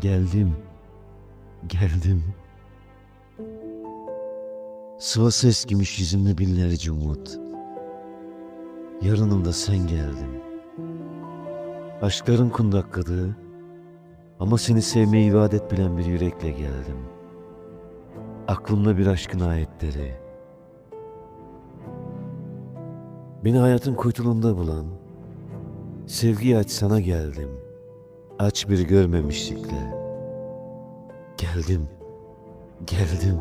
Geldim. Geldim. Sıvası eskimiş yüzümde binlerce umut. Yarınında sen geldin. Aşkların kundakladığı ama seni sevmeyi ibadet bilen bir yürekle geldim. Aklımda bir aşkın ayetleri. Beni hayatın kuytuluğunda bulan, sevgiyi aç sana geldim. Aç bir görmemişlikle. Geldim, geldim.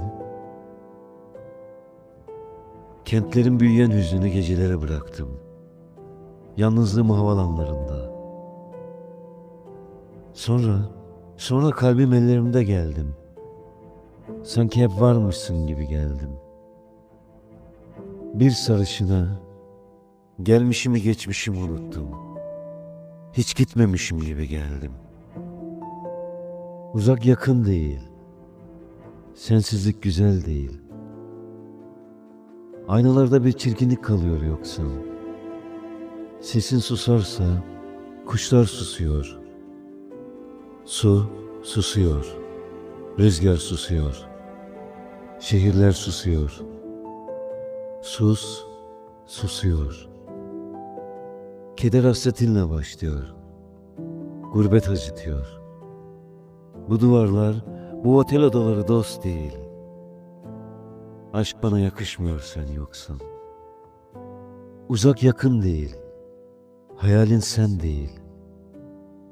Kentlerin büyüyen hüznünü gecelere bıraktım. Yalnızlığımı havalanlarında. Sonra, sonra kalbim ellerimde geldim. Sanki hep varmışsın gibi geldim. Bir sarışına, gelmişimi geçmişimi unuttum. Hiç gitmemişim gibi geldim. Uzak yakın değil. Sensizlik güzel değil. Aynalarda bir çirkinlik kalıyor yoksa. Sesin susarsa kuşlar susuyor. Su susuyor. Rüzgar susuyor. Şehirler susuyor. Sus susuyor. Keder hasretinle başlıyor. Gurbet acıtıyor. Bu duvarlar, bu otel odaları dost değil. Aşk bana yakışmıyor sen yoksan. Uzak yakın değil. Hayalin sen değil.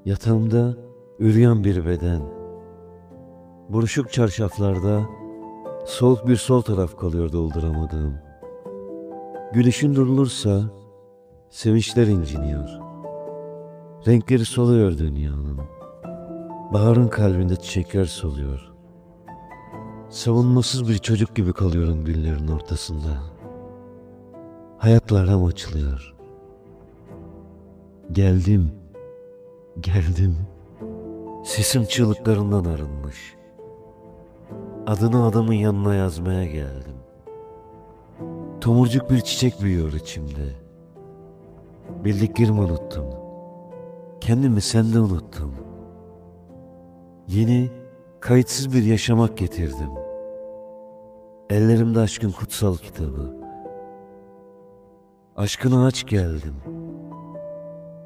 Yatağımda üryan bir beden. Buruşuk çarşaflarda soğuk bir sol taraf kalıyor dolduramadığım. Gülüşün durulursa sevinçler inciniyor. Renkleri soluyor dünyanın. Baharın kalbinde çiçekler soluyor. Savunmasız bir çocuk gibi kalıyorum günlerin ortasında. Hayatlarım açılıyor. Geldim, geldim. Sesim çığlıklarından arınmış. Adını adamın yanına yazmaya geldim. Tomurcuk bir çiçek büyüyor içimde. Bildiklerimi unuttum. Kendimi sende unuttum. Yeni, kayıtsız bir yaşamak getirdim. Ellerimde aşkın kutsal kitabı. Aşkına aç geldim.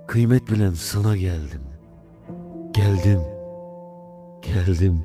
Kıymet bilen sana geldim. Geldim. Geldim.